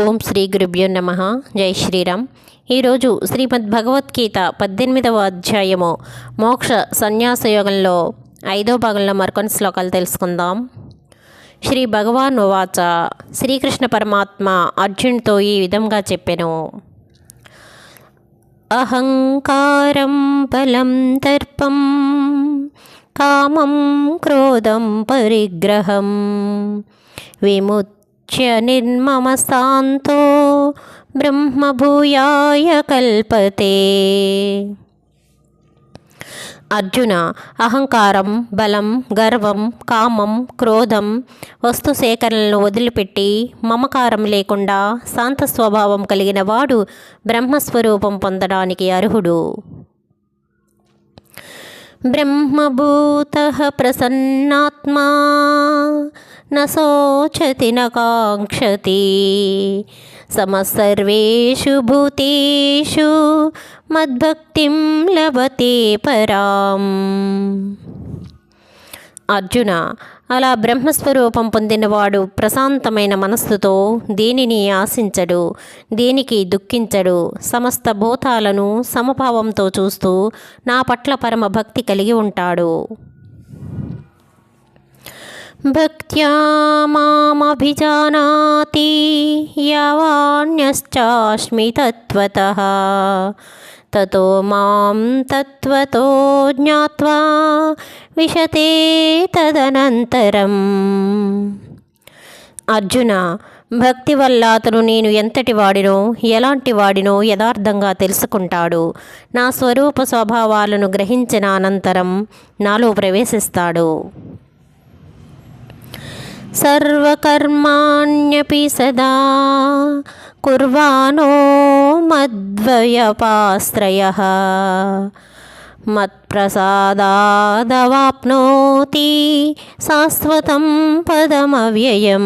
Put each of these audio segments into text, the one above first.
ఓం శ్రీ గురుభ్యో నమ. జై శ్రీరామ్. ఈరోజు శ్రీమద్ భగవద్గీత పద్దెనిమిదవ అధ్యాయము. మోక్ష సన్యాస యోగంలో ఐదో భాగంలో మరికొన్ని శ్లోకాలు తెలుసుకుందాం. శ్రీ భగవాన్ వాచ శ్రీకృష్ణ పరమాత్మ అర్జున్తో ఈ విధంగా చెప్పాను. అహంకారం బలం దర్పం కామం క్రోధం పరిగ్రహం విముత్ నిర్మమ శాంతో బ్రహ్మభూయాయ కల్పతే. అర్జున అహంకారం బలం గర్వం కామం క్రోధం వస్తు సేకరణలను వదిలిపెట్టి మమకారం లేకుండా శాంత స్వభావం కలిగిన వాడు బ్రహ్మస్వరూపం పొందడానికి అర్హుడు. బ్రహ్మభూత ప్రసన్నాత్మా న శోచతి న కాంక్షతి సమసర్వేషు భూతేషు మద్భక్తిం లభతే పరాం అర్జున అలా బ్రహ్మస్వరూపం పొందినవాడు ప్రశాంతమైన మనస్సుతో దేనిని ఆశించడు దేనికి దుఃఖించడు సమస్త భూతాలను సమభావంతో చూస్తూ నా పట్ల పరమ భక్తి కలిగి ఉంటాడు. భక్త్యా మామభిజానాతి యావాన్యశ్చాస్మి తత్వతః తతో మాం తత్వతో జ్ఞాత్వా విశతే తదనంతరం. అర్జున భక్తి వల్ల అతను నేను ఎంతటి వాడినో ఎలాంటి వాడినో యథార్థంగా తెలుసుకుంటాడు. నా స్వరూప స్వభావాలను గ్రహించిన అనంతరం నాలో ప్రవేశిస్తాడు. సర్వకర్మాణ్యపి సదా కుర్వాణో మద్వయపాశ్రయ. మత్ప్రసాదాదవాప్నోతి శాశ్వతం పదమవ్యయం.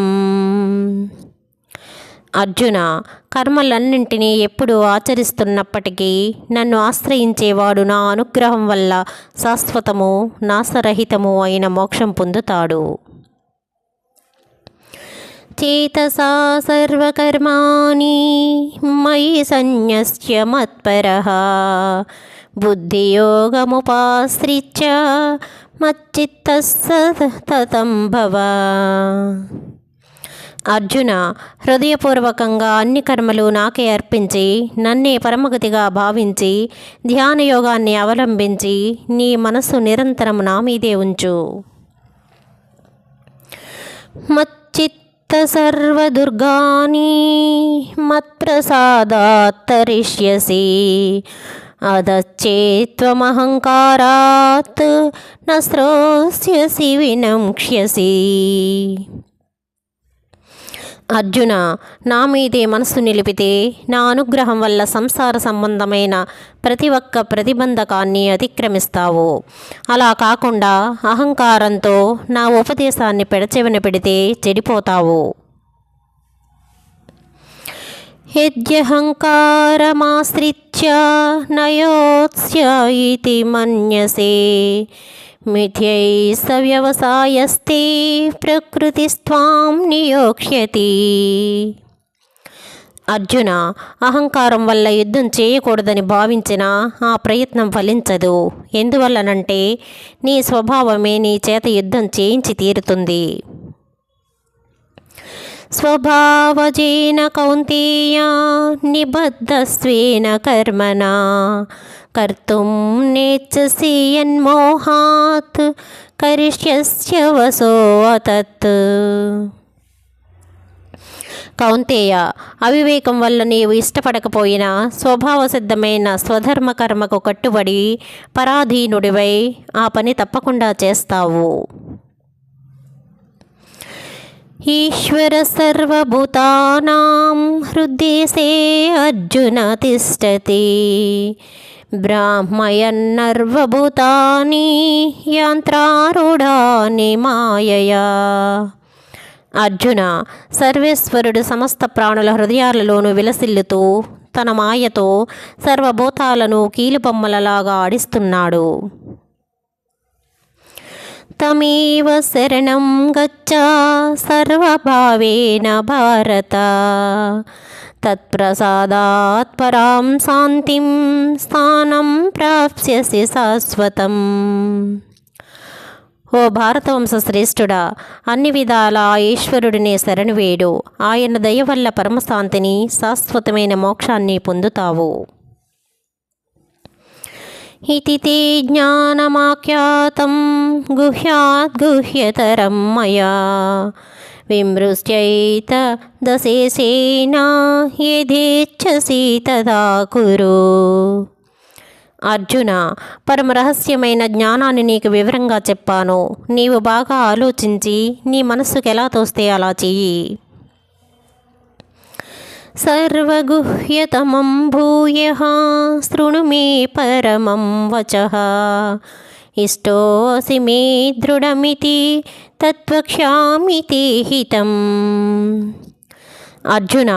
అర్జున కర్మలన్నింటినీ ఎప్పుడూ ఆచరిస్తున్నప్పటికీ నన్ను ఆశ్రయించేవాడు నా అనుగ్రహం వల్ల శాశ్వతము నాశరహితము అయిన మోక్షం పొందుతాడు. చేతసా సర్వకర్మాణి మయి సన్యస్య మత్పరః బుద్ధియోగముపాశ్రిత్య మచ్చిత్తతం భవ అర్జున హృదయపూర్వకంగా అన్ని కర్మలు నాకే అర్పించి నన్నే పరమగతిగా భావించి ధ్యానయోగాన్ని అవలంబించి నీ మనస్సు నిరంతరం నా మీదే ఉంచు మత్ మచ్చిత్ సర్వదుర్గాని మత్ప్రసాదాత్తరిష్యసి అదచ్చేత్వమహంకారాత్ నస్రోస్యసి వినంక్ష్యసి అర్జున నా మీదే మనసు నిలిపితే నా అనుగ్రహం వల్ల సంసార సంబంధమైన ప్రతి ఒక్క ప్రతిబంధకాన్ని అతిక్రమిస్తావు. అలా కాకుండా అహంకారంతో నా ఉపదేశాన్ని పెడచెవిన పెడితే చెడిపోతావు. యద్యహంకారమాశ్రిత్య నయోత్స్య ఇతి మన్యసే మిథ్యై సవ్యవసాయస్తే ప్రకృతిస్వాం నియోక్ష్యతి అర్జున అహంకారం వల్ల యుద్ధం చేయకూడదని భావించిన ఆ ప్రయత్నం ఫలించదు. ఎందువల్లనంటే నీ స్వభావమే నీ చేత యుద్ధం చేయించి తీరుతుంది. స్వభావజేన కౌంతేయ నిబద్ధస్వేన కర్మణ కర్తుం నేచ్చసి యన్మోహాత్ కరిష్యస్య వసో అతత్ కౌంతేయ అవివేకం వల్ల నీవు ఇష్టపడకపోయినా స్వభావ సిద్ధమైన స్వధర్మ కర్మకు కట్టుబడి పరాధీనుడివై ఆ పని తప్పకుండా చేస్తావు। ఈశ్వర సర్వభూతానాం హృద్దేశే అర్జున తిష్టతి. బ్రాహ్మయన్నర్వభూతాని యంత్రారూఢాని మాయయా. అర్జున సర్వేశ్వరుడు సమస్త ప్రాణుల హృదయాలలోనూ విలసిల్లుతూ తన మాయతో సర్వభూతాలను కీలుబొమ్మలలాగా ఆడిస్తున్నాడు. తమేవ శరణం గచ్చా సర్వభావేన భారత. తత్ప్రసాదాత్ పరాం శాంతిం స్థానం ప్రాప్స్యసి శాశ్వతం. ఓ భారతవంశ శ్రేష్ఠుడా అన్ని విధాల ఈశ్వరుడినే శరణువేడు. ఆయన దయ వల్ల పరమశాంతిని శాశ్వతమైన మోక్షాన్ని పొందుతావు. ఇతి తే జ్ఞానమాఖ్యాతం గుహ్యాద్ గుహ్యతరం మయా విమృశ్చైత దశేసేన యథేచ్ఛసి తదా కురు అర్జున పరమ రహస్యమైన జ్ఞానాన్ని నీకు వివరంగా చెప్పాను. నీవు బాగా ఆలోచించి నీ మనస్సుకు ఎలా తోస్తే అలా చెయ్యి. సర్వగుహ్యతమం భూయ శృణు మే పరమం వచ ఇష్టోసి మే దృఢమితి తత్వక్ష్యామి హితం అర్జున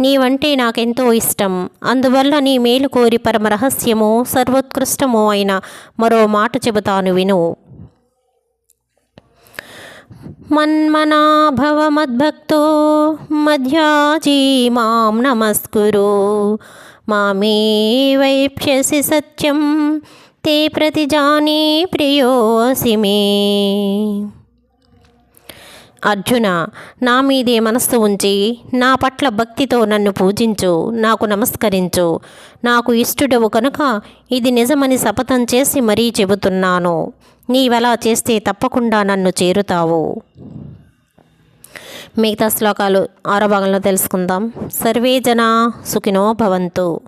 నీవంటే నాకెంతో ఇష్టం అందువల్ల నీ మేలు కోరి పరమ రహస్యము సర్వోత్కృష్టము అయిన మరో మాట చెబుతాను విను మన్మనాభవమద్భక్తో భవ మద్భక్తో మధ్యాజీ మాం నమస్కురు. మామే వైప్స్యసి సత్యం తే ప్రతిజానే ప్రియోసి మే. అర్జున నా మీదే మనస్సు ఉంచి నా పట్ల భక్తితో నన్ను పూజించు నాకు నమస్కరించు. నాకు ఇష్టడవు కనుక ఇది నిజమని శపథం చేసి మరీ చెబుతున్నాను. నీవెలా చేస్తే తప్పకుండా నన్ను చేరుతావు. మిగతా శ్లోకాలు ఆరో భాగంలో తెలుసుకుందాం. సర్వే జన సుఖినో భవంతు.